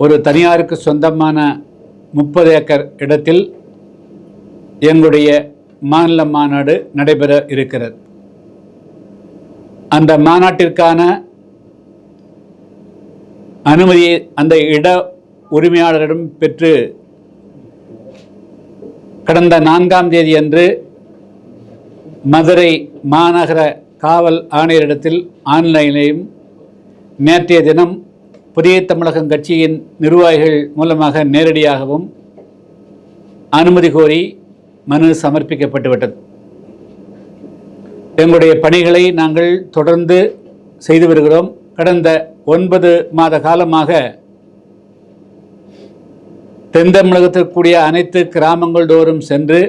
ஒரு தனியாருக்கு சொந்தமான முப்பது ஏக்கர் இடத்தில் எங்களுடைய மாநில மாநாடு நடைபெற இருக்கிறது. அந்த மாநாட்டிற்கான அனுமதியை அந்த இட உரிமையாளரிடம் பெற்று கடந்த நான்காம் தேதி அன்று மதுரை மாநகர காவல் ஆணையரிடத்தில் ஆன்லைனிலையும் நேற்றைய தினம் புதிய தமிழகம் கட்சியின் நிர்வாகிகள் மூலமாக நேரடியாகவும் அனுமதி கோரி மனு சமர்ப்பிக்கப்பட்டுவிட்டது. எங்களுடைய பணிகளை நாங்கள் தொடர்ந்து செய்து வருகிறோம். கடந்த ஒன்பது மாத காலமாக தென் தமிழகத்திற்குரிய அனைத்து கிராமங்கள் தோறும் சென்று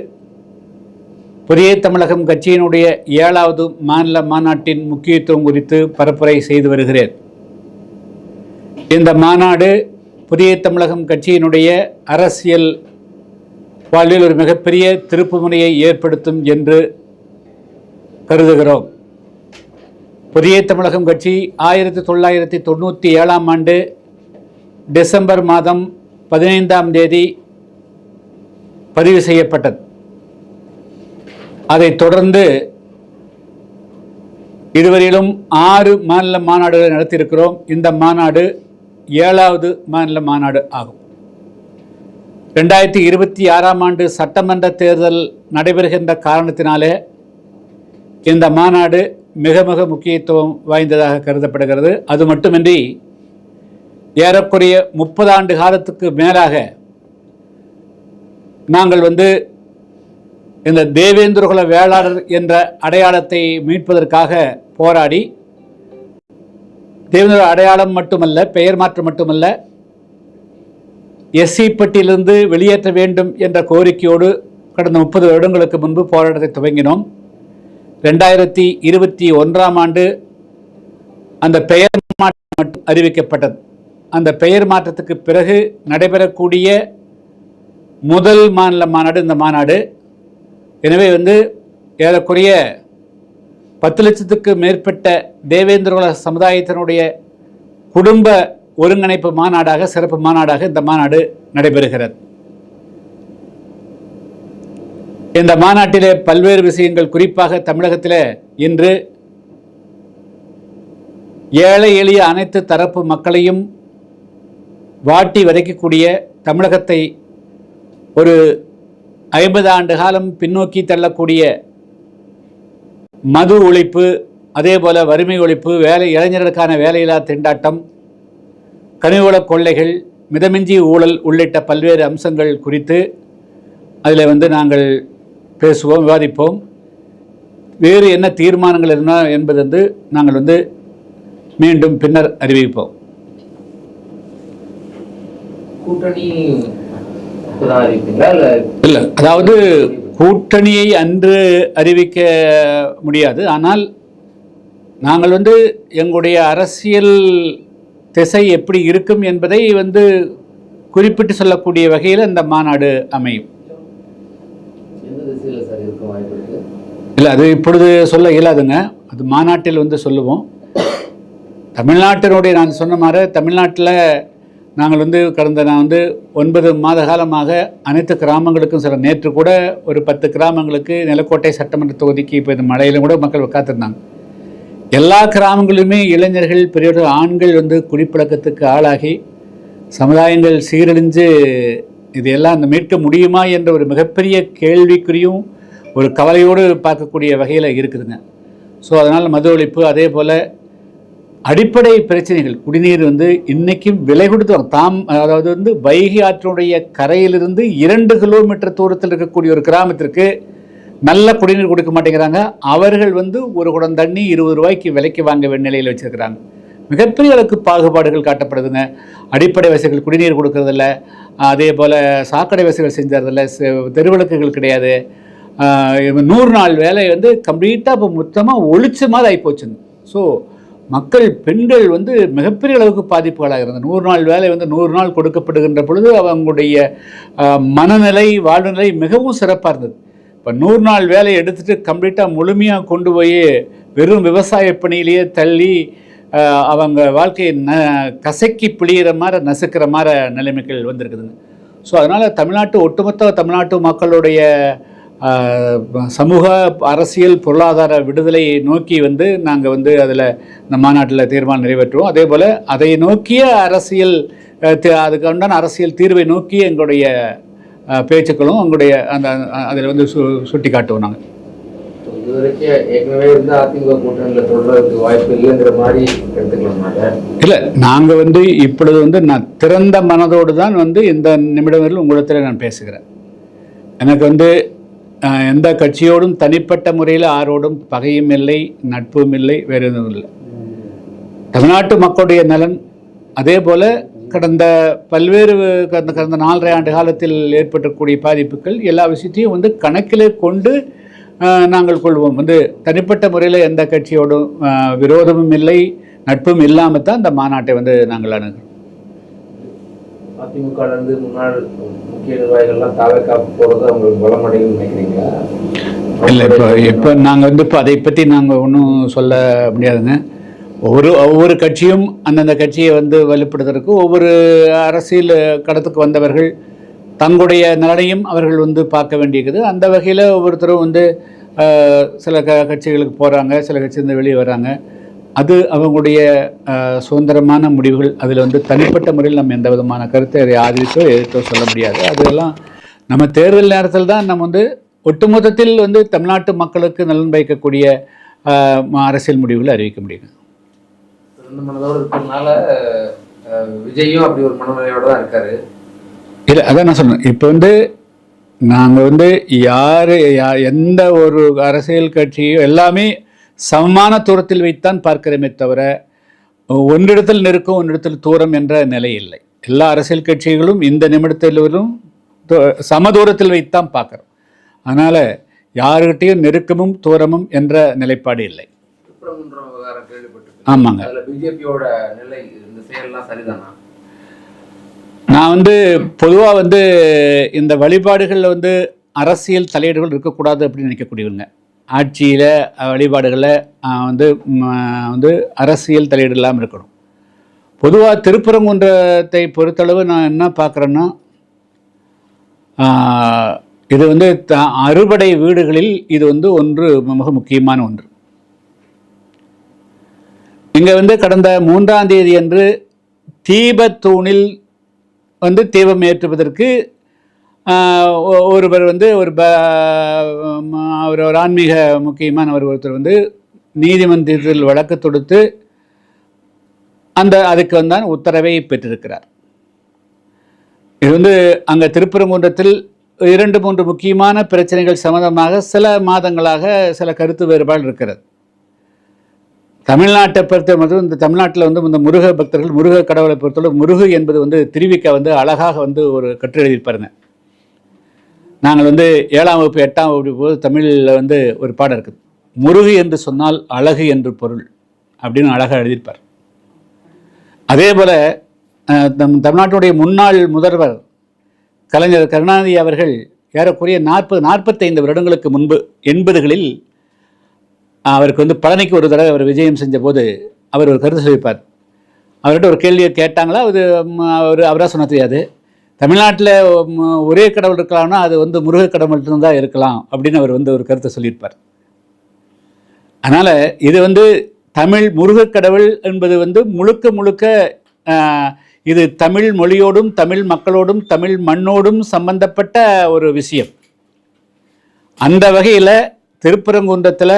புதிய தமிழகம் கட்சியினுடைய ஏழாவது மாநில மாநாட்டின் முக்கியத்துவம் குறித்து பரப்புரை செய்து வருகிறேன். இந்த மாநாடு புதிய தமிழகம் கட்சியினுடைய அரசியல் வாழ்வில் ஒரு மிகப்பெரிய திருப்புமுனையை ஏற்படுத்தும் என்று கருதுகிறோம். புதிய தமிழகம் கட்சி ஆயிரத்தி தொள்ளாயிரத்தி தொண்ணூற்றி ஏழாம் ஆண்டு டிசம்பர் மாதம் பதினைந்தாம் தேதி பதிவு செய்யப்பட்டது. அதைத் தொடர்ந்து இதுவரையிலும் ஆறு மாநில மாநாடுகளை நடத்தியிருக்கிறோம். இந்த மாநாடு ஏழாவது மாநில மாநாடு ஆகும். ரெண்டாயிரத்தி இருபத்தி ஆறாம் ஆண்டு சட்டமன்ற தேர்தல் நடைபெறுகின்ற காரணத்தினாலே இந்த மாநாடு மிக மிக முக்கியத்துவம் வாய்ந்ததாக கருதப்படுகிறது. அது மட்டுமின்றி ஏறக்குறைய முப்பது ஆண்டு காலத்துக்கு மேலாக நாங்கள் வந்து இந்த தேவேந்திரகுல வேளாளர் என்ற அடையாளத்தை மீட்பதற்காக போராடி தேவேந்திர அடையாளம் மட்டுமல்ல பெயர் மாற்றம் மட்டுமல்ல எஸ்சி பட்டியிலிருந்து வெளியேற்ற வேண்டும் என்ற கோரிக்கையோடு கடந்த முப்பது வருடங்களுக்கு முன்பு போராட்டத்தை துவங்கினோம். ரெண்டாயிரத்தி இருபத்தி ஒன்றாம் ஆண்டு அந்த பெயர் மாற்றம் மட்டும் அறிவிக்கப்பட்டது. அந்த பெயர் மாற்றத்துக்கு பிறகு நடைபெறக்கூடிய முதல் மாநில மாநாடு இந்த மாநாடு. எனவே வந்து ஏறக்குறைய பத்து லட்சத்துக்கு மேற்பட்ட தேவேந்திரகுல சமுதாயத்தினுடைய குடும்ப ஒருங்கிணைப்பு மாநாடாக சிறப்பு மாநாடாக இந்த மாநாடு நடைபெறுகிறது. இந்த மாநாட்டிலே பல்வேறு விஷயங்கள் குறிப்பாக தமிழகத்தில் இன்று ஏழை எளிய அனைத்து தரப்பு மக்களையும் வாட்டி வதைக்கக்கூடிய தமிழகத்தை ஒரு ஐம்பது ஆண்டு காலம் பின்னோக்கி தள்ளக்கூடிய மது ஒழிப்பு அதே போல வறுமை ஒழிப்பு வேலை இளைஞர்களுக்கான வேலையில்லா திண்டாட்டம் கனிவள கொள்ளைகள் மிதமிஞ்சி ஊழல் உள்ளிட்ட பல்வேறு அம்சங்கள் குறித்து அதில் வந்து நாங்கள் பேசுவோம் விவாதிப்போம். வேறு என்ன தீர்மானங்கள் என்ன என்பது வந்து நாங்கள் வந்து மீண்டும் பின்னர் அறிவிப்போம். கூட்டணி இல்லை அதாவது கூட்டணியை அன்று அறிவிக்க முடியாது. ஆனால் நாங்கள் வந்து எங்களுடைய அரசியல் திசை எப்படி இருக்கும் என்பதை வந்து குறிப்பிட்டு சொல்லக்கூடிய வகையில் இந்த மாநாடு அமையும். இல்லை அது இப்பொழுது சொல்ல இயலாதுங்க. அது மாநாட்டில் வந்து சொல்லுவோம். தமிழ்நாட்டினுடைய நான் சொன்ன மாதிரி தமிழ்நாட்டில் நாங்கள் வந்து கடந்த நான் வந்து ஒன்பது மாத காலமாக அனைத்து கிராமங்களுக்கும் சில நேற்று கூட ஒரு பத்து கிராமங்களுக்கு நிலக்கோட்டை சட்டமன்ற தொகுதிக்கு இப்போ இந்த மழையிலும் கூட மக்கள் காத்திருந்தாங்க. எல்லா கிராமங்களுமே இளைஞர்கள் பெரியவர்கள் ஆண்கள் வந்து குடிப்பழக்கத்துக்கு ஆளாகி சமுதாயங்கள் சீரழிஞ்சு இதையெல்லாம் அந்த மீட்க முடியுமா என்ற ஒரு மிகப்பெரிய கேள்விக்குறியும் ஒரு கவலையோடு பார்க்கக்கூடிய வகையில் இருக்குதுங்க. ஸோ அதனால் மது ஒழிப்பு அதே போல் அடிப்படை பிரச்சனைகள். குடிநீர் வந்து இன்னைக்கும் விலை கொடுத்து தாம் அதாவது வந்து வைகை ஆற்றினுடைய கரையிலிருந்து இரண்டு கிலோமீட்டர் தூரத்தில் இருக்கக்கூடிய ஒரு கிராமத்திற்கு நல்ல குடிநீர் கொடுக்க மாட்டேங்கிறாங்க. அவர்கள் வந்து ஒரு குடம் தண்ணி இருபது ரூபாய்க்கு விலைக்கு வாங்க வேண்டிய நிலையில் வச்சிருக்கிறாங்க. மிகப்பெரிய அளவுக்கு பாகுபாடுகள் காட்டப்படுதுங்க. அடிப்படை வசதிகள் குடிநீர் கொடுக்கறதில்ல. அதே போல் சாக்கடை வசதிகள் செஞ்சதில்ல செ- தெருவிளக்குகள் கிடையாது. நூறு நாள் வேலை வந்து கம்ப்ளீட்டாக இப்போ மொத்தமாக ஒழிச்ச மாதிரி ஆகிப்போச்சுங்க ஸோ மக்கள் பெண்கள் வந்து மிகப்பெரிய அளவுக்கு பாதிப்புகளாக இருந்தது. நூறு நாள் வேலை வந்து நூறு நாள் கொடுக்கப்படுகின்ற பொழுது அவங்களுடைய மனநிலை வாழ்நிலை மிகவும் சிறப்பாக இருந்தது. இப்போ நூறு நாள் வேலையை எடுத்துட்டு கம்ப்ளீட்டாக முழுமையாக கொண்டு போய் வெறும் விவசாய பணியிலேயே தள்ளி அவங்க வாழ்க்கையை ந கசக்கி பிழியிற மாதிரி நசுக்கிற மாதிரி நிலைமைகள் வந்திருக்குதுங்க. ஸோ அதனால் தமிழ்நாட்டு ஒட்டுமொத்த தமிழ்நாட்டு மக்களுடைய சமூக அரசியல் பொருளாதார விடுதலையை நோக்கி வந்து நாங்கள் வந்து அதில் இந்த மாநாட்டில் தீர்மானம் நிறைவேற்றுவோம். அதே போல் அதை நோக்கிய அரசியல் அஹ், தி- அதுக்கு உண்டான அரசியல் தீர்வை நோக்கி எங்களுடைய பேச்சுக்களும் எங்களுடைய அந்த அதில் வந்து சு சுட்டி காட்டுவோம் நாங்கள் இல்லை நாங்கள் வந்து இப்பொழுது வந்து நான் திறந்த மனதோடு தான் வந்து இந்த நிமிடம் வரையில் உங்களிடத்தில் நான் பேசுகிறேன். எனக்கு வந்து எந்த கட்சியோடும் தனிப்பட்ட முறையில் ஆரோடும் பகையும் இல்லை நட்பும் இல்லை வேறு எதுவும் இல்லை. தமிழ்நாட்டு மக்களுடைய நலன் அதே போல் கடந்த பல்வேறு கடந்த கடந்த நாலரை ஆண்டு காலத்தில் ஏற்பட்டக்கூடிய பாதிப்புகள் எல்லா விஷயத்தையும் வந்து கணக்கிலே கொண்டு நாங்கள் கொள்வோம். வந்து தனிப்பட்ட முறையில் எந்த கட்சியோடும் விரோதமும் இல்லை நட்பும் இல்லாமல் தான் இந்த மாநாட்டை வந்து நாங்கள் அணுகிறோம். அதிமுக முன்னாள் முக்கிய நிர்வாகிகள்லாம் தாவக்கா போகிறது அவங்களுக்கு பலமடையும் நினைக்கிறீங்களா இல்லை இப்போ இப்போ நாங்கள் வந்து இப்போ அதை பற்றி நாங்கள் ஒன்றும் சொல்ல முடியாதுங்க. ஒவ்வொரு ஒவ்வொரு கட்சியும் அந்தந்த கட்சியை வந்து வலுப்படுத்துறதுக்கு ஒவ்வொரு அரசியல் கடத்துக்கு வந்தவர்கள் தங்களுடைய நலனையும் அவர்கள் வந்து பார்க்க வேண்டியிருக்குது. அந்த வகையில் ஒவ்வொருத்தரும் வந்து சில க கட்சிகளுக்கு போகிறாங்க சில கட்சியிலேருந்து வெளியே வராங்க. அது அவங்களுடைய சுதந்திரமான முடிவுகள் அதில் வந்து தனிப்பட்ட முறையில் நம்ம எந்த விதமான கருத்தை அதை ஆதரித்தோ எதிர்த்தோ சொல்ல முடியாது. அதெல்லாம் நம்ம தேர்தல் நேரத்தில் தான் நம்ம வந்து ஒட்டுமொத்தத்தில் வந்து தமிழ்நாட்டு மக்களுக்கு நலன் பயக்கக்கூடிய அரசியல் முடிவுகளை அறிவிக்க முடியும் சிறந்த மனதோடு இருக்கிறதுனால அஹ், விஜயும் அப்படி ஒரு மனநிலையோட தான் இருக்காரு. இல்லை அதான் நான் சொல்றேன். இப்போ வந்து நாங்கள் வந்து யார் எந்த ஒரு அரசியல் கட்சியோ எல்லாமே சமமான தூரத்தில் வைத்தான் பார்க்கிறோமே தவிர ஒன்றிடத்தில் நெருக்கம் ஒன்றிடத்தில் தூரம் என்ற நிலை இல்லை. எல்லா அரசியல் கட்சிகளும் இந்த நிமிடத்திலும் சம தூரத்தில் வைத்தான் பார்க்குறோம். அதனால் யாருக்கிட்டையும் நெருக்கமும் தூரமும் என்ற நிலைப்பாடு இல்லை. ஆமாங்க. நான் வந்து பொதுவாக வந்து இந்த வழிபாடுகளில் வந்து அரசியல் தலையீடுகள் இருக்கக்கூடாது அப்படின்னு நினைக்கக்கூடியவங்க. ஆட்சியில் வழிபாடுகளை வந்து வந்து அரசியல் தலையீடு இல்லாமல் இருக்கணும். பொதுவாக திருப்பரங்குன்றத்தை பொறுத்தளவு நான் என்ன பார்க்குறேன்னா இது வந்து த அறுபடை வீடுகளில் இது வந்து ஒன்று மிக முக்கியமான ஒன்று. இங்கே வந்து கடந்த மூன்றாம் தேதி அன்று தீபத்தூணில் வந்து தீபம் ஏற்றுவதற்கு ஒருவர் வந்து ஒரு ப அவர் ஒரு ஆன்மீக முக்கியமானவர் ஒருத்தர் வந்து நீதிமன்றத்தில் வழக்கு தொடுத்து அந்த அதுக்கு வந்தான் உத்தரவை பெற்றிருக்கிறார். இது வந்து அங்கே திருப்பரங்குன்றத்தில் இரண்டு மூன்று முக்கியமான பிரச்சனைகள் சம்பந்தமாக சில மாதங்களாக சில கருத்து வேறுபாடு இருக்கிறது. தமிழ்நாட்டை பொறுத்த மட்டும் இந்த தமிழ்நாட்டில் வந்து இந்த முருக பக்தர்கள் முருக கடவுளை பொறுத்தவரை முருகு என்பது வந்து திருவிக்க வந்து அழகாக வந்து ஒரு கற்று எழுதியிருப்பாருங்க. நாங்கள் வந்து ஏழாம் வகுப்பு எட்டாம் வகுப்பு போது தமிழில் வந்து ஒரு பாடம் இருக்குது. முருகு என்று சொன்னால் அழகு என்று பொருள் அப்படின்னு அழகாக எழுதியிருப்பார். அதே போல் நம் தமிழ்நாட்டுடைய முன்னாள் முதல்வர் கலைஞர் கருணாநிதி அவர்கள் ஏறக்குறைய நாற்பது நாற்பத்தைந்து வருடங்களுக்கு முன்பு எண்பதுகளில் அவருக்கு வந்து பழனிக்கு ஒரு தடவை அவர் விஜயம் செஞ்ச போது அவர் ஒரு கருத்து சொல்லிப்பார் அவர்கிட்ட ஒரு கேள்வியை கேட்டாங்களா? அது அவர் அவராக சொன்ன தெரியாது தமிழ்நாட்டில் ஒரே கடவுள் இருக்கலாம்னா அது வந்து முருக கடவுள் மட்டும்தான் இருக்கலாம் அப்படின்னு அவர் வந்து ஒரு கருத்தை சொல்லியிருப்பார். அதனால் இது வந்து தமிழ் முருகக் கடவுள் என்பது வந்து முழுக்க முழுக்க இது தமிழ் மொழியோடும் தமிழ் மக்களோடும் தமிழ் மண்ணோடும் சம்பந்தப்பட்ட ஒரு விஷயம். அந்த வகையில் திருப்பரங்குன்றத்தில்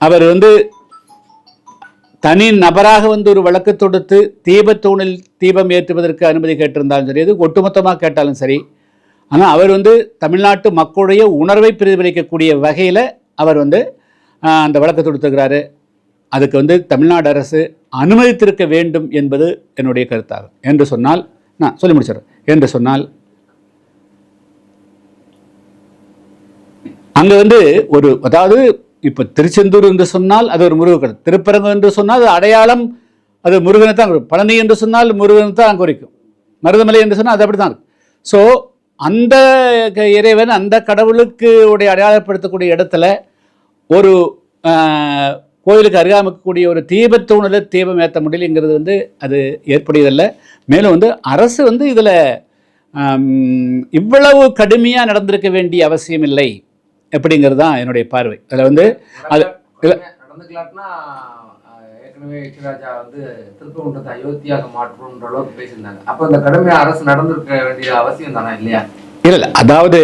அவர் வந்து தனி நபராக வந்து ஒரு வழக்கு தொடுத்து தீபத்தூணில் தீபம் ஏற்றுவதற்கு அனுமதி கேட்டிருந்தாலும் சரி அது ஒட்டுமொத்தமாக கேட்டாலும் சரி ஆனால் அவர் வந்து தமிழ்நாட்டு மக்களுடைய உணர்வை பிரதிபலிக்கக்கூடிய வகையில் அவர் வந்து அந்த வழக்கு தொடுத்துக்கிறாரு அதுக்கு வந்து தமிழ்நாடு அரசு அனுமதித்திருக்க வேண்டும் என்பது என்னுடைய கருத்தாகும் என்று சொன்னால் நான் சொல்லி முடிச்சிடுறேன். என்று சொன்னால் அங்கே வந்து ஒரு அதாவது இப்போ திருச்செந்தூர் என்று சொன்னால் அது ஒரு முருகன் திருப்பரங்கம் என்று சொன்னால் அது அடையாளம் அது முருகனை தான் குறிக்கும். பழனி என்று சொன்னால் முருகனை தான் குறிக்கும். மருதமலை என்று சொன்னால் அது அப்படி தான் இருக்கும். ஸோ அந்த க- இறைவன் அந்த கடவுளுக்கு உடைய அடையாளப்படுத்தக்கூடிய இடத்துல ஒரு கோயிலுக்கு அருகாமல் ஒரு தீபத்தூணில் தீபம் ஏற்ற முடியலைங்கிறது வந்து அது ஏற்புடையதல்ல. மேலும் வந்து அரசு வந்து இதில் இவ்வளவு கடுமையாக நடந்திருக்க வேண்டிய அவசியம் இல்லை. அப்படிங்கிறது தான் என்னுடைய பார்வை. அதில் வந்து அது- இல்ல. நடந்துக்கலாம்னா ஏற்கனவே இளையராஜா வந்து திருப்பங்குன்றத்தை அயோத்தியாக மாற்றணுன்ற அளவுக்கு பேசியிருந்தாங்க. அப்ப இந்த கடுமையா அரசு நடந்திருக்க வேண்டிய அவசியம் தானே இல்லையா? இல்லை இல்லை. அதாவது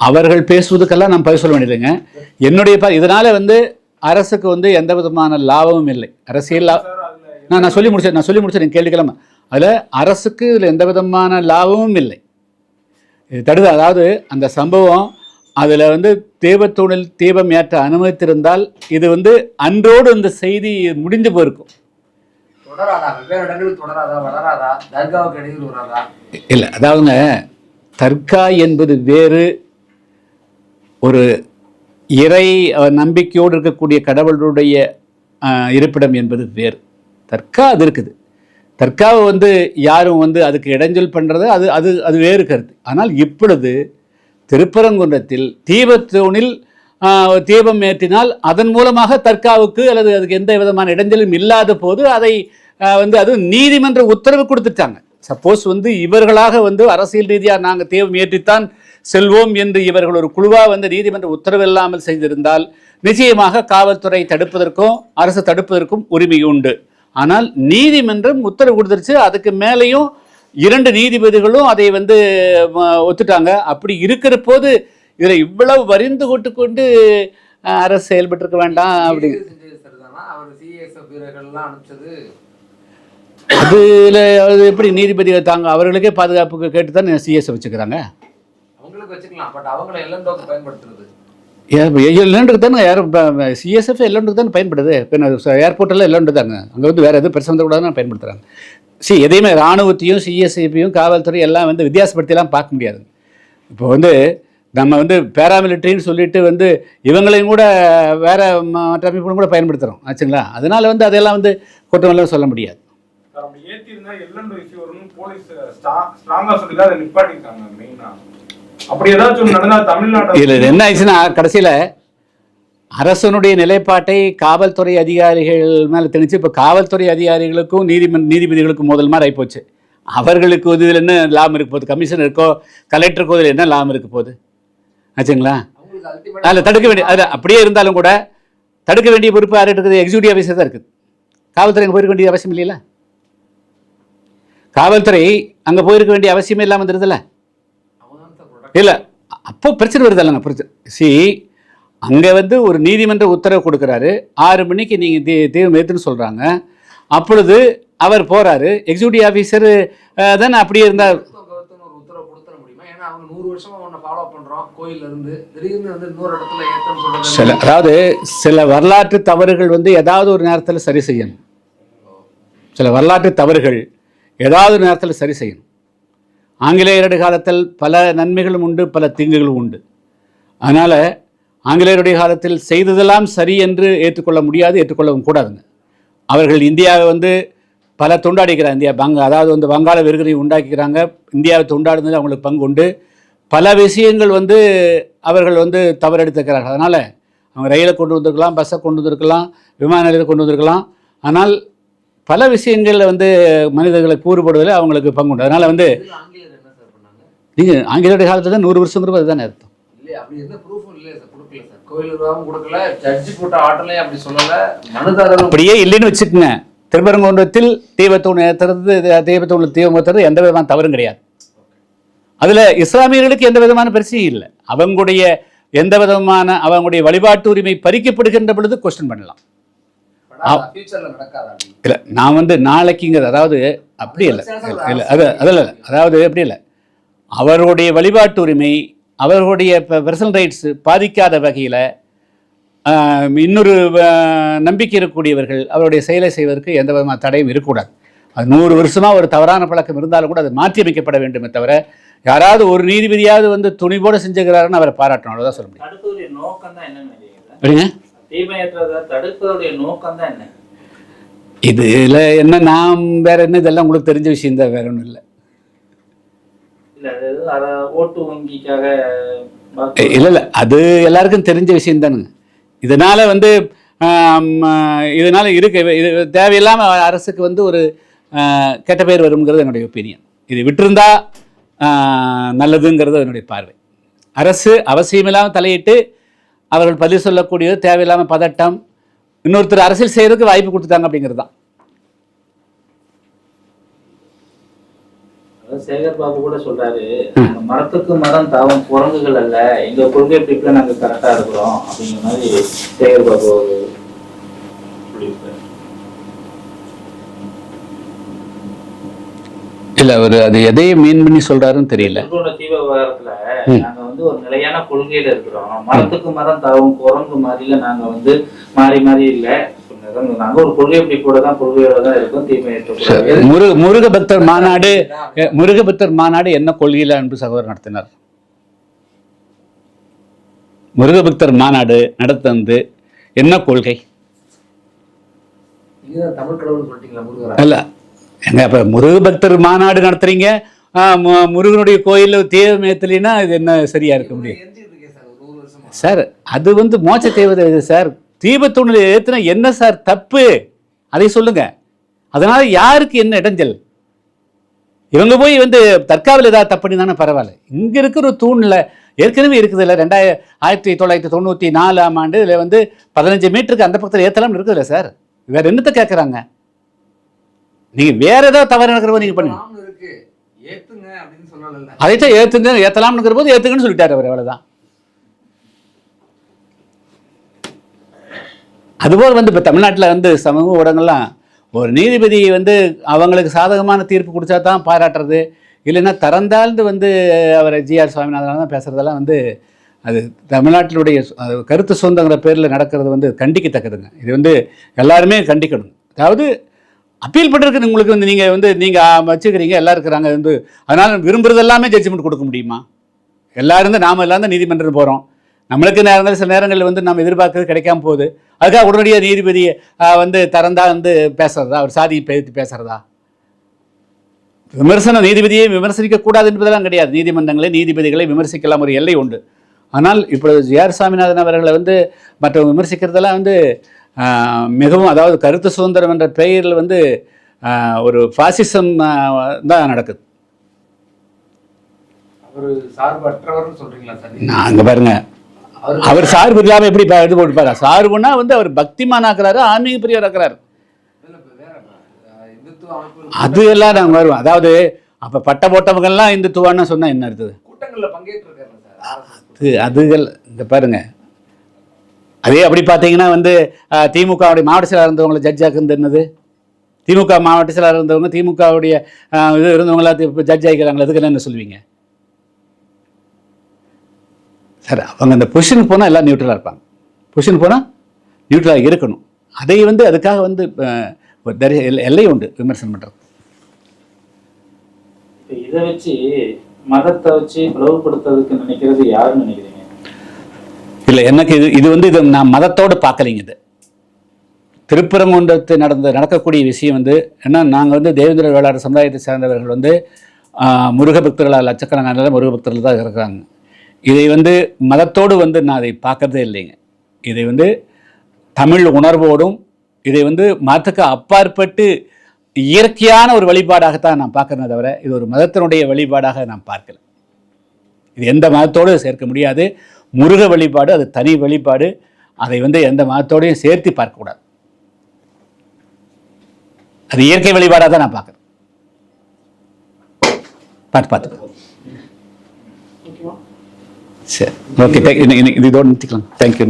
அவர்கள் பேசுவதுக்கெல்லாம் நான் பதில் சொல்ல வேண்டியதுங்க என்னுடைய இதனால் வந்து அரசுக்கு வந்து எந்த விதமான லாபமும் இல்லை. அரசியல் நான் நான் சொல்லி முடிச்சேன் நான் சொல்லி முடிச்சேன் நீங்கள் கேள்விக்கலாமா அதில் அரசுக்கு இதில் எந்த விதமான லாபமும் இல்லை. இது தடுது. அதாவது அந்த சம்பவம் அதில் வந்து தீபத்தூணில் தீபம் ஏற்ற அனுமதித்திருந்தால் இது வந்து அன்றோடு இந்த செய்தி முடிந்து போயிருக்கும். இல்லை அதாவதுங்க தர்கா என்பது வேறு. ஒரு இறை நம்பிக்கையோடு இருக்கக்கூடிய கடவுளுடைய இருப்பிடம் என்பது வேறு. தர்கா அது இருக்குது. தர்காவை வந்து யாரும் வந்து அதுக்கு இடைஞ்சல் பண்ணுறது அது அது அது வேறு கருத்து. ஆனால் இப்பொழுது திருப்பரங்குன்றத்தில் தீபத்தூணில் தீபம் ஏற்றினால் அதன் மூலமாக தற்காவுக்கு அல்லது அதுக்கு எந்த விதமான இடைஞ்சலும் இல்லாத போது அதை வந்து அது நீதிமன்ற உத்தரவு கொடுத்துட்டாங்க. சப்போஸ் வந்து இவர்களாக வந்து அரசியல் ரீதியாக நாங்கள் தீபம் ஏற்றித்தான் செல்வோம் என்று இவர்கள் ஒரு குழுவாக வந்து நீதிமன்ற உத்தரவு இல்லாமல் செய்திருந்தால் நிச்சயமாக காவல்துறை தடுப்பதற்கும் அரசு தடுப்பதற்கும் உரிமை உண்டு. ஆனால் நீதிமன்றம் உத்தரவு கொடுத்துருச்சு அதுக்கு மேலேயும் இரண்டு நீதிபதிகளும் அதை வந்து ஒத்துட்டாங்க. அப்படி இருக்கிற போது இதில் இவ்வளவு வரிந்து கொண்டு கொண்டு அரசு செயல்பட்டிருக்க வேண்டாம் அப்படி. அதில் அது எப்படி நீதிபதிகள் தாங்க அவர்களுக்கே பாதுகாப்புக்கு கேட்டு தான் சிஎஸ் வச்சுக்கிறாங்க எல்லண்டோக்கு தானே ஏர் சிஎஸ்எஃப் எல்லோண்டுக்கு தானே பயன்படுது. இப்போ ஏர்போர்ட்டெல்லாம் எல்லோண்டு தாங்க அங்கே வந்து வேறு எதுவும் பெருசாக வந்துக்கூடாதுன்னு பயன்படுத்துகிறாங்க சி எதையுமே இராணுவத்தையும் சிஎஸ்எஃப்பையும் காவல்துறை எல்லாம் வந்து வித்தியாசப்படுத்திலாம் பார்க்க முடியாது. இப்போ வந்து நம்ம வந்து பேராமிலிட்டரின்னு சொல்லிட்டு வந்து இவங்களையும் கூட வேற மற்ற அமைப்புகளும் கூட பயன்படுத்துகிறோம் ஆச்சுங்களா? அதனால வந்து அதெல்லாம் வந்து குற்றமெல்லாம் சொல்ல முடியாது. இதில் என்ன ஆயிடுச்சுன்னா கடைசியில் அரசனுடைய நிலைப்பாட்டை காவல்துறை அதிகாரிகள் மேலே திணிச்சு இப்போ காவல்துறை அதிகாரிகளுக்கும் நீதிமன்ற நீதிபதிகளுக்கும் முதல் மாதிரி ஆகிப்போச்சு அவர்களுக்கு வந்து இதில் என்ன லாபம் இருக்க போகுது? கமிஷனருக்கோ கலெக்டருக்கோ இதில் என்ன லாபம் இருக்க போகுது? ஆச்சுங்களா? அதில் தடுக்க வேண்டிய அது அப்படியே இருந்தாலும் கூட தடுக்க வேண்டிய பொறுப்பு யார் இருக்குது? எக்ஸிக்யூட்டிவ் ஆஃபீஸர் தான் இருக்குது. காவல்துறை அங்கே போயிருக்க வேண்டிய அவசியம் இல்லைல்ல காவல்துறை அங்கே போயிருக்க வேண்டிய அவசியமே இல்லாமல் ப்ரொடக்ட் இல்லை அப்போ பிரச்சனை வருது இல்லைங்க பிரச்சனை சி அங்கே வந்து ஒரு நீதிமன்ற உத்தரவு கொடுக்குறாரு. ஆறு மணிக்கு நீங்கள் தீ தீவிரம் ஏற்றுன்னு சொல்கிறாங்க அப்பொழுது அவர் போகிறாரு எக்ஸிக்யூட்டிவ் ஆஃபீஸர் தானே அப்படியே இருந்தால் கருத்தும் கருத்துன்னு ஒரு உத்தரவு கொடுத்துட முடியுமா? ஏன்னா அவங்க நூறு வருஷமா உன்னை ஃபாலோ பண்றோம் கோயில்ல இருந்து. திடீர்னு வந்து இன்னொரு இடத்துல ஏத்தம் சொல்றது. சில அதாவது சில வரலாற்று தவறுகள் வந்து ஏதாவது ஒரு நேரத்தில் சரி செய்யணும். சில வரலாற்று தவறுகள் ஏதாவது ஒரு நேரத்தில் சரி செய்யணும். ஆங்கிலேயருடைய காலத்தில் பல நன்மைகளும் உண்டு பல தீங்குகளும் உண்டு. அதனால் ஆங்கிலேயருடைய காலத்தில் செய்ததெல்லாம் சரி என்று ஏற்றுக்கொள்ள முடியாது ஏற்றுக்கொள்ளவும் கூடாதுங்க. அவர்கள் இந்தியாவை வந்து பல துண்டாடிக்கிறாங்க. இந்தியா பங்க அதாவது வந்து வங்காள விருகனை உண்டாக்கிக்கிறாங்க. இந்தியாவை துண்டாடுனது அவங்களுக்கு பங்கு உண்டு. பல விஷயங்கள் வந்து அவர்கள் வந்து தவறெடுத்துக்கிறார்கள் அதனால் அவங்க ரயிலை கொண்டு வந்திருக்கலாம் பஸ்ஸை கொண்டு வந்திருக்கலாம் விமான நிலையத்தை கொண்டு வந்திருக்கலாம். ஆனால் பல விஷயங்களில் வந்து மனிதர்களை கூறுபடுவதில் அவங்களுக்கு பங்கு உண்டு. அதனால் வந்து நீங்கள் ஆங்கிலேயருடைய காலத்தில் தான் நூறு வருஷங்கிறது அதுதானே அர்த்தம். கொடுக்கல. ஜட்ஜி போட்ட ஆர்டர்லயும் அப்படி சொல்லல. அப்படியே இல்லைன்னு வச்சுக்கோங்க. திருப்பரங்குன்றத்தில் தீபத்தூண் ஏற்றுறது தீபத்தூணில் தீபம் ஏற்றுறது எந்த விதமான தவறும் கிடையாது. அதில் இஸ்லாமியர்களுக்கு எந்த விதமான பிரச்சனையும் இல்லை. அவங்களுடைய எந்த விதமான அவங்களுடைய வழிபாட்டு உரிமை பறிக்கப்படுகின்ற பொழுது கொஸ்டின் பண்ணலாம். இல்லை நான் வந்து நாளைக்குங்கிறது அதாவது அப்படி இல்லை. இல்லை அது அதில் அதாவது அப்படி இல்லை. அவர்களுடைய வழிபாட்டு உரிமை அவர்களுடைய பர்சனல் ரைட்ஸ் பாதிக்காத வகையில் இன்னொரு நம்பிக்கை இருக்கக்கூடியவர்கள் அவருடைய செயலை செய்வதற்கு எந்த விதமான தடையும் இருக்கக்கூடாது. அது நூறு வருஷமாக ஒரு தவறான பழக்கம் இருந்தாலும் கூட அது மாற்றி அமைக்கப்பட வேண்டுமே தவிர யாராவது ஒரு நீதிபதியாவது வந்து துணிவோடு செஞ்சுக்கிறாருன்னு அவரை பாராட்டணும். அவ்வளோதான் சொல்ல முடியும். இதில் என்ன நாம் வேற என்ன இதெல்லாம் உங்களுக்கு தெரிஞ்ச விஷயம் தான் வேற ஒன்றும் இல்லை. ஓட்டு வங்கிக்காக இல்லை இல்லை. அது எல்லாருக்கும் தெரிஞ்ச விஷயம் தானுங்க. இதனால் வந்து இதனால இருக்கு. இது தேவையில்லாமல் அரசுக்கு வந்து ஒரு கெட்ட பேர் வருங்கிறது என்னுடைய ஒப்பீனியன் இது விட்டிருந்தா நல்லதுங்கிறது என்னுடைய பார்வை. அரசு அவசியமில்லாமல் தலையிட்டு அவர்கள் பதில் சொல்லக்கூடியது தேவையில்லாமல் பதட்டம் இன்னொருத்தர் அரசியல் செய்கிறதுக்கு வாய்ப்பு கொடுத்துட்டாங்க அப்படிங்கிறது தான். சேகர் பாபு கூட சொல்றாரு "நாங்க மரத்துக்கு மரம் தாவும் குரங்குகள் அல்ல எங்க கொள்கை பிடிப்புல நாங்க கரெக்டா இருக்கிறோம் அப்படிங்கிற மாதிரி சேகர் பாபு இல்லை அவர் அது எதையும் மீன் பண்ணி சொல்றாருன்னு தெரியல. விவகாரத்துல நாங்க வந்து ஒரு நிலையான கொள்கையில இருக்கிறோம். மரத்துக்கு மரம் தாவும் குரங்கு மாதிரில நாங்க வந்து மாறி மாறி இல்ல. நாங்க ஒரு கொள்கை பிடிப்போட தான் கொள்கையோட தான் இருக்கோம் தீமை ஏற்றக்கூடாது முருக முருக பக்தர் மாநாடு அஹ், முருக பக்தர் மாநாடு என்ன கொள்கையில் அன்பு சகோதரர் நடத்தினார்? முருக பக்தர் மாநாடு நடத்தந்து என்ன கொள்கை? தமிழ் கடவுள் சொல்லிட்டீங்களா முருகரா? அல்ல எங்க முருக பக்தர் மாநாடு நடத்துறீங்க முருகனுடைய கோயிலில் தீபம் ஏத்தலைன்னா இது என்ன சரியாக இருக்க முடியும்? சார் அது வந்து மோட்ச தேவதை இது சார். தீபத்தூணில் ஏற்றுனா என்ன சார் தப்பு? அதை சொல்லுங்கள் அதனால் யாருக்கு என்ன இடைஞ்சல்? இவங்க போய் வந்து தற்காவில் ஏதாவது தப்பு தானே பரவாயில்ல. இங்கே இருக்கிற தூணில் ஏற்கனவே இருக்குது இல்லை ரெண்டாயிர ஆயிரத்தி தொள்ளாயிரத்தி தொண்ணூற்றி நாலாம் ஆண்டு இதில் வந்து பதினஞ்சு மீட்டருக்கு அந்த பக்கத்தில் ஏற்றலாம்னு இருக்குதுல்ல சார். வேறு என்னத்தை கேட்குறாங்க நீங்கள் வேறு ஏதாவது தவறு நடக்கிறவங்க நீங்கள் பண்ணுங்க. அதைத்தான் ஏத்துங்க அப்படின்னு ஏற்றுங்க போது ஏத்துங்கன்னு சொல்லிட்டாரு அவர் அவ்வளோதான் அதுபோல் வந்து இப்போ தமிழ்நாட்டில் வந்து சமூக ஊடகங்கள்லாம் ஒரு நீதிபதி வந்து அவங்களுக்கு சாதகமான தீர்ப்பு கொடுத்தா தான் பாராட்டுறது இல்லைன்னா தரந்தாழ்ந்து வந்து அவரை ஜிஆர் சுவாமிநாதன் தான் பேசுகிறதெல்லாம் வந்து அது தமிழ்நாட்டினுடைய கருத்து சொந்தங்கிற பேரில் நடக்கிறது வந்து கண்டிக்கத்தக்கதுங்க. இது வந்து எல்லாருமே கண்டிக்கணும். அதாவது அப்பீல் பண்ணுறதுக்கு உங்களுக்கு வந்து நீங்கள் வந்து நீங்கள் வச்சுக்கிறீங்க எல்லாம் இருக்கிறாங்க வந்து. அதனால் விரும்புகிறது எல்லாமே ஜட்ஜ்மெண்ட் கொடுக்க முடியுமா? எல்லாரும் இருந்து நாம எல்லாம் தான் நீதிமன்றம் போகிறோம் நம்மளுக்கு நேரங்கள் சில நேரங்களில் வந்து நம்ம எதிர்பார்க்கறது கிடைக்காம போகுது. அதுக்காக உடனடியாக நீதிபதியை வந்து திறந்தா வந்து பேசுகிறதா அவர் சாதியை பேசி பேசுகிறதா விமர்சனம் நீதிபதியை விமர்சிக்க கூடாது என்பதெல்லாம் கிடையாது. நீதிமன்றங்களை நீதிபதிகளை விமர்சிக்கலாம் ஒரு எல்லை உண்டு. ஆனால் இப்பொழுது ஜிஆர் சாமிநாதன் அவர்களை வந்து மற்றவங்க விமர்சிக்கிறதெல்லாம் வந்து மிகவும் அதாவது கருத்து சுதந்திரம் என்ற பெயரில் வந்து ஒரு பாசிசம் தான் நடக்குது. அங்கே பாருங்க. அவரு சார்பு இல்லாமல் எப்படி இது போட்டுப்பாரா சார்புனா வந்து அவர் ஆன்மீக இப்ப வேற அஹ், இந்துத்துவ அமைப்பு அது எல்லாம் நாங்கள் வருவோம். அதாவது அப்போ பட்ட போட்டவங்கெல்லாம் இந்துத்துவான்னு சொன்னா என்ன இருக்குது. அது அதுகள் இந்த பாருங்க. அதே அப்படி பார்த்தீங்கன்னா வந்து திமுகவுடைய மாவட்ட செயலாளர் இருந்தவங்களை ஜட்ஜாக இருந்தது திமுக மாவட்ட செயலாளர் இருந்தவங்க திமுகவுடைய இது இருந்தவங்களா இப்போ ஜட்ஜ் ஆகிக்கிறாங்களா அதுக்கு என்ன சொல்லுவீங்க? சார் அவங்க அந்த பொசிஷனுக்கு போனால் எல்லாம் நியூட்ரலாக இருப்பாங்க. பொசிஷன் போனால் நியூட்ரலாக இருக்கணும். அதை வந்து அதுக்காக வந்து ஒரு எல்லை- உண்டு விமர்சனம் பண்ணுறது இதை வச்சு மதத்தை வச்சு பிளவுபடுத்துறதுக்கு நினைக்கிறது யாருன்னு நினைக்கிறீங்க? இல்லை எனக்கு இது இது வந்து இது நான் மதத்தோடு பார்க்கலைங்க இது. திருப்பரங்குன்றத்து நடந்த நடக்கக்கூடிய விஷயம் வந்து ஏன்னா நாங்கள் வந்து தேவேந்திர வேளாளர் சமுதாயத்தை சேர்ந்தவர்கள் வந்து முருகபக்தர்களால் முருக பக்தர்களாக லட்சக்கணக்கான முருக பக்தர்கள் தான் இருக்கிறாங்க. இதை வந்து மதத்தோடு வந்து நான் அதை பார்க்கறதே இல்லைங்க. இதை வந்து தமிழ் உணர்வோடும் இதை வந்து மதத்துக்கு அப்பாற்பட்டு இயற்கையான ஒரு வழிபாடாகத்தான் நான் பார்க்குறேன் தவிர இது ஒரு மதத்தினுடைய வழிபாடாக நான் பார்க்கல. இது எந்த மதத்தோடு சேர்க்க முடியாது. முருக வழிபாடு அது தனி வழிபாடு. அதை வந்து எந்த மதத்தோடையும் சேர்த்து பார்க்கக்கூடாது. அது இயற்கை வழிபாடாக தான் நான் பார்க்குறேன். பார்த்து பார்த்து சரி. ஓகே இது இதோடு நிறுத்திக்கலாம். தேங்க்யூ